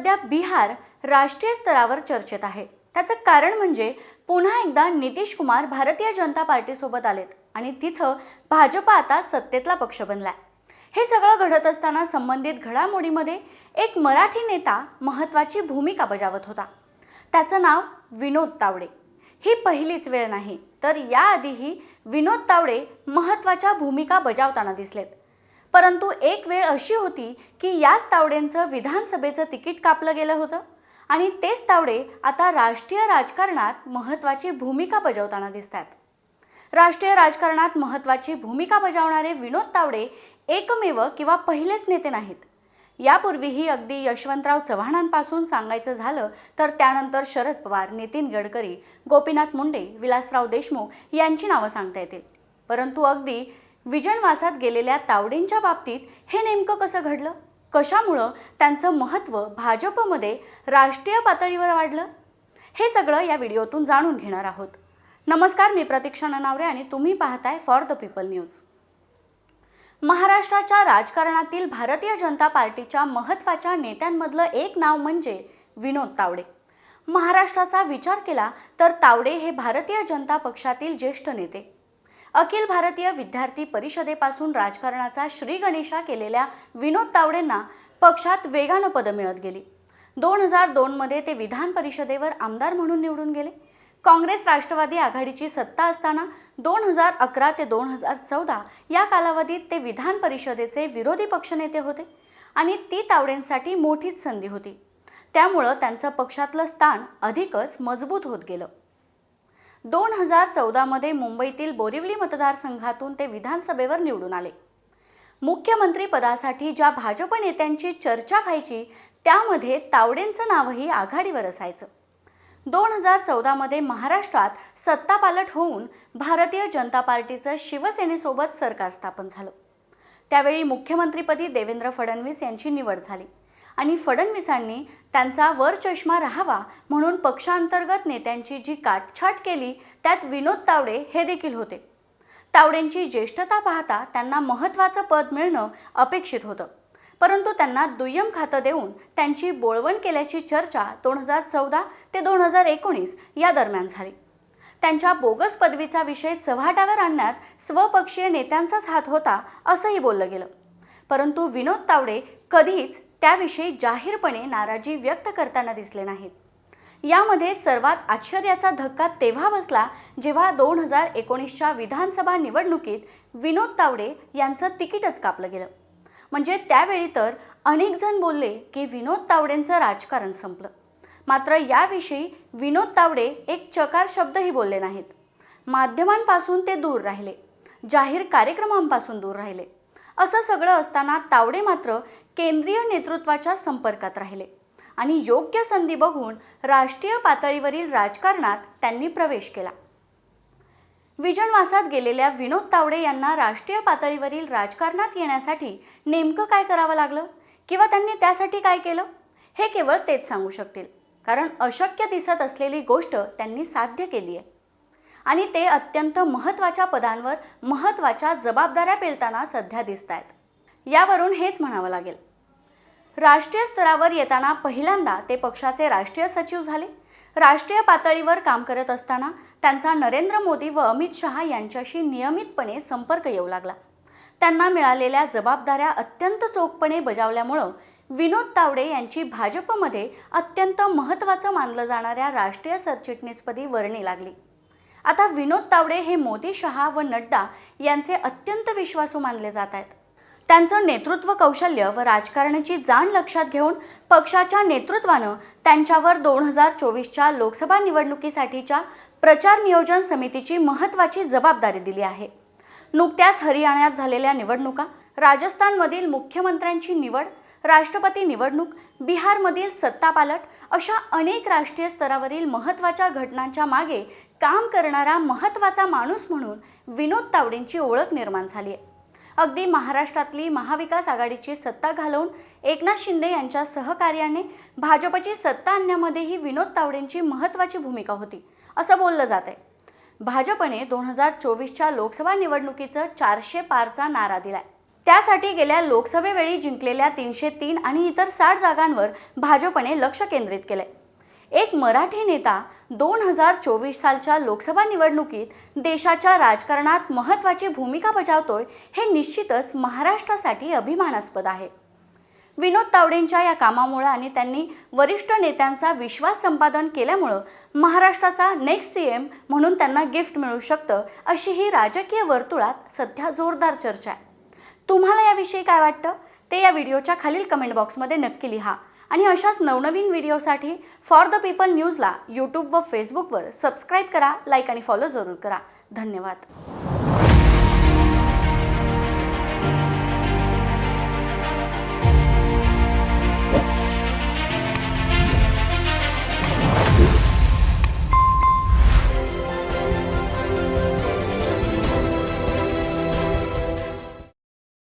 सध्या बिहार राष्ट्रीय स्तरावर चर्चेत आहे. त्याचं कारण म्हणजे पुन्हा एकदा नितीश कुमार भारतीय जनता पार्टीसोबत आलेत आणि तिथं भाजप आता सत्तेतला पक्ष बनलाय. हे सगळं घडत असताना संबंधित घडामोडीमध्ये एक मराठी नेता महत्त्वाची भूमिका बजावत होता. त्याचं नाव विनोद तावडे. ही पहिलीच वेळ नाही तर याआधीही विनोद तावडे महत्त्वाच्या भूमिका बजावताना दिसलेत. परंतु एक वेळ अशी होती की याच तावडेंचं विधानसभेचं तिकीट कापलं गेलं होतं. आणि तेच तावडे आता राष्ट्रीय राजकारणात महत्त्वाची भूमिका बजावताना दिसतात. राष्ट्रीय राजकारणात महत्त्वाची भूमिका बजावणारे विनोद तावडे एकमेव किंवा पहिलेच नेते नाहीत. यापूर्वीही अगदी यशवंतराव चव्हाणांपासून सांगायचं झालं तर त्यानंतर शरद पवार नितीन गडकरी गोपीनाथ मुंडे विलासराव देशमुख यांची नावं सांगता येतील. परंतु अगदी विजनवासात गेलेल्या तावडेंच्या बाबतीत हे नेमकं कसं घडलं? कशामुळं त्यांचं महत्त्व भाजपमध्ये राष्ट्रीय पातळीवर वाढलं? हे सगळं या व्हिडिओतून जाणून घेणार आहोत. नमस्कार मी प्रतीक्षा ननावरे आणि तुम्ही पाहताय फॉर द पीपल न्यूज महाराष्ट्राच्या राजकारणातील भारतीय जनता पार्टीच्या महत्त्वाच्या नेत्यांमधलं एक नाव म्हणजे विनोद तावडे. महाराष्ट्राचा विचार केला तर तावडे हे भारतीय जनता पक्षातील ज्येष्ठ नेते. अखिल भारतीय विद्यार्थी परिषदेपासून राजकारणाचा श्री गणेशा केलेल्या विनोद तावडेंना पक्षात वेगानं पदं मिळत गेली. दोन हजार दोनमध्ये ते विधान परिषदेवर आमदार म्हणून निवडून गेले. काँग्रेस राष्ट्रवादी आघाडीची सत्ता असताना दोन हजार अकरा ते दोन हजार चौदा या कालावधीत ते विधान परिषदेचे विरोधी पक्षनेते होते आणि ती तावडेंसाठी मोठीच संधी होती. त्यामुळं त्यांचं पक्षातलं स्थान अधिकच मजबूत होत गेलं. दोन हजार चौदामध्ये मुंबईतील बोरिवली मतदारसंघातून ते विधानसभेवर निवडून आले. मुख्यमंत्री पदासाठी ज्या भाजप नेत्यांची चर्चा व्हायची त्यामध्ये तावडेंचं नावही आघाडीवर असायचं. दोन हजार चौदामध्ये महाराष्ट्रात सत्तापालट होऊन भारतीय जनता पार्टीचं शिवसेनेसोबत सरकार स्थापन झालं. त्यावेळी मुख्यमंत्रीपदी देवेंद्र फडणवीस यांची निवड झाली. आणि फडणवीसांनी त्यांचा वर चष्मा राहावा म्हणून पक्षांतर्गत नेत्यांची जी काटछाट केली त्यात विनोद तावडे हे देखील होते. तावडेंची ज्येष्ठता पाहता त्यांना महत्त्वाचं पद मिळणं अपेक्षित होतं. परंतु त्यांना दुय्यम खातं देऊन त्यांची बोळवण केल्याची चर्चा दोन हजार चौदा ते दोन हजार एकोणीस या दरम्यान झाली. त्यांच्या बोगस पदवीचा विषय चव्हाट्यावर आणण्यात स्वपक्षीय नेत्यांचाच हात होता असंही बोललं गेलं. परंतु विनोद तावडे कधीच त्याविषयी जाहीरपणे नाराजी व्यक्त करताना दिसले नाहीत. यामध्ये सर्वात आश्चर्याचा धक्का तेव्हा बसला जेव्हा दोन हजार एकोणीसच्या विधानसभा निवडणुकीत विनोद तावडे यांचं तिकीटच कापलं गेलं. म्हणजे त्यावेळी तर अनेक जण बोलले की विनोद तावडेंचं राजकारण संपलं. मात्र याविषयी विनोद तावडे एक चकार शब्दही बोलले नाहीत. माध्यमांपासून ते दूर राहिले. जाहीर कार्यक्रमांपासून दूर राहिले. असं सगळं असताना तावडे मात्र केंद्रीय नेतृत्वाच्या संपर्कात राहिले आणि योग्य संधी बघून राष्ट्रीय पातळीवरील राजकारणात त्यांनी प्रवेश केला. विजनवासात गेलेल्या विनोद तावडे यांना राष्ट्रीय पातळीवरील राजकारणात येण्यासाठी नेमकं काय करावं लागलं किंवा त्यांनी त्यासाठी काय केलं हे केवळ तेच सांगू शकतील कारण अशक्य दिसत असलेली गोष्ट त्यांनी साध्य केली आहे. आणि ते अत्यंत महत्त्वाच्या पदांवर महत्त्वाच्या जबाबदाऱ्या पेलताना सध्या दिसत आहेत यावरून हेच म्हणावं लागेल. राष्ट्रीय स्तरावर येताना पहिल्यांदा ते पक्षाचे राष्ट्रीय सचिव झाले. राष्ट्रीय पातळीवर काम करत असताना त्यांचा नरेंद्र मोदी व अमित शहा यांच्याशी नियमितपणे संपर्क येऊ लागला. त्यांना मिळालेल्या जबाबदाऱ्या अत्यंत चोखपणे बजावल्यामुळं विनोद तावडे यांची भाजपमध्ये अत्यंत महत्त्वाचं मानलं जाणाऱ्या राष्ट्रीय सरचिटणीसपदी वर्णी लागली. आता विनोद तावडे हे मोदी शहा व नड्डा यांचे अत्यंत विश्वासू मानले जात आहेत. त्यांचं नेतृत्व कौशल्य व राजकारणाची जाण लक्षात घेऊन पक्षाच्या नेतृत्वानं त्यांच्यावर दोन हजार चोवीसच्या लोकसभा निवडणुकीसाठीच्या प्रचार नियोजन समितीची महत्त्वाची जबाबदारी दिली आहे. नुकत्याच हरियाणात झालेल्या निवडणुका राजस्थानमधील मुख्यमंत्र्यांची निवड राष्ट्रपती निवडणूक बिहारमधील सत्तापालट अशा अनेक राष्ट्रीय स्तरावरील महत्त्वाच्या घटनांच्या मागे काम करणारा महत्त्वाचा माणूस म्हणून विनोद तावडेंची ओळख निर्माण झाली आहे. अगदी महाराष्ट्रातली महाविकास आघाडीची सत्ता घालवून एकनाथ शिंदे यांच्या सहकार्याने भाजपची सत्ता आणण्यामध्येही विनोद तावडेंची महत्त्वाची भूमिका होती. असं बोललं जात आहे भाजपने दोन हजार चोवीसच्या लोकसभा निवडणुकीचं चारशे पारचा नारा दिलाय. त्यासाठी गेल्या लोकसभेवेळी जिंकलेल्या तीनशे तीन आणि इतर साठ जागांवर भाजपने लक्ष केंद्रित केलंय. एक मराठी नेता दोन हजार चोवीस सालच्या लोकसभा निवडणुकीत देशाच्या राजकारणात महत्त्वाची भूमिका बजावतोय हे निश्चितच महाराष्ट्रासाठी अभिमानास्पद आहे. विनोद तावडेंच्या या कामामुळं आणि त्यांनी वरिष्ठ नेत्यांचा विश्वास संपादन केल्यामुळं महाराष्ट्राचा नेक्स्ट सी एम म्हणून त्यांना गिफ्ट मिळू शकतं अशी ही राजकीय वर्तुळात सध्या जोरदार चर्चा आहे. तुम्हाला याविषयी काय वाटतं? ते या व्हिडिओच्या खालील कमेंट बॉक्समध्ये नक्की लिहा. आणि अशाच नवनवीन व्हिडिओसाठी फॉर द पीपल न्यूजला यूट्यूब व फेसबुकवर सबस्क्राईब करा लाईक आणि फॉलो जरूर करा. धन्यवाद.